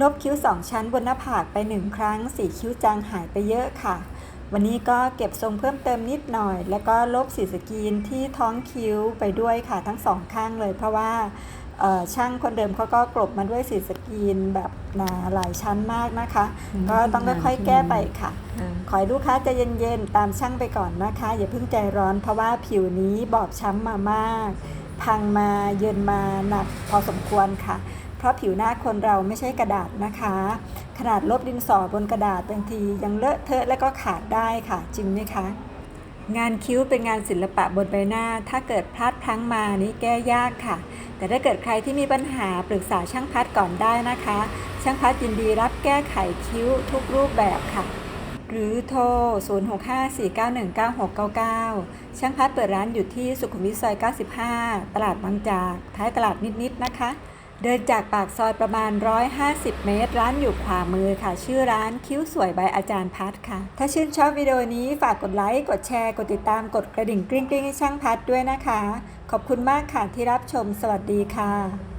ลบคิ้ว 2 ชั้นบนหน้าผากไป 1 ครั้ง สีคิ้วจางหายไปเยอะค่ะ วันนี้ก็เก็บทรงเพิ่มเติมนิดหน่อย แล้วก็ลบสีสกรีนที่ท้องคิ้วไปด้วยค่ะทั้งสองข้างเลย เพราะว่าเอ่อช่างคนเดิมเขาก็กลบมาด้วยสีสกรีนแบบหนาหลายชั้นมากนะคะอืมก็ต้องค่อยๆแก้ไปค่ะอ่าขอให้ลูกค้าใจเย็นๆ ตามช่างไปก่อนนะคะ อย่าเพิ่งใจร้อนเพราะว่าผิวนี้บอบช้ำมามาก พังมาเยินมาหนักพอสมควรค่ะ เพราะผิวหน้าคนเราไม่ใช่กระดาษนะคะ ขนาดลบดินสอบนกระดาษบางทียังเลอะเทอะและก็ขาดได้ค่ะ จริงไหมคะ งานคิ้วเป็นงานศิลปะบนใบหน้า ถ้าเกิดพลาดพลั้งมานี่แก้ยากค่ะ แต่ถ้าเกิดใครที่มีปัญหาปรึกษาช่างพัดก่อนได้นะคะ ช่างพัดยินดีรับแก้ไขคิ้วทุกรูปแบบค่ะหรือโทร 0654919699 ช่างพัดเปิดร้านอยู่ที่สุขุมวิทซอย 95 ตลาดบางจาก ท้ายตลาดนิด ๆ นะคะ เดินจากปากซอยประมาณ 150 เมตร ร้านอยู่ขวามือค่ะ ชื่อร้านคิ้วสวยใบอาจารย์พัดค่ะ ถ้าชื่นชอบวิดีโอนี้ฝากกดไลค์ กดแชร์ กดติดตาม กดกระดิ่งกริ๊งๆให้ช่างพัดด้วยนะคะ ขอบคุณมากค่ะที่รับชม สวัสดีค่ะ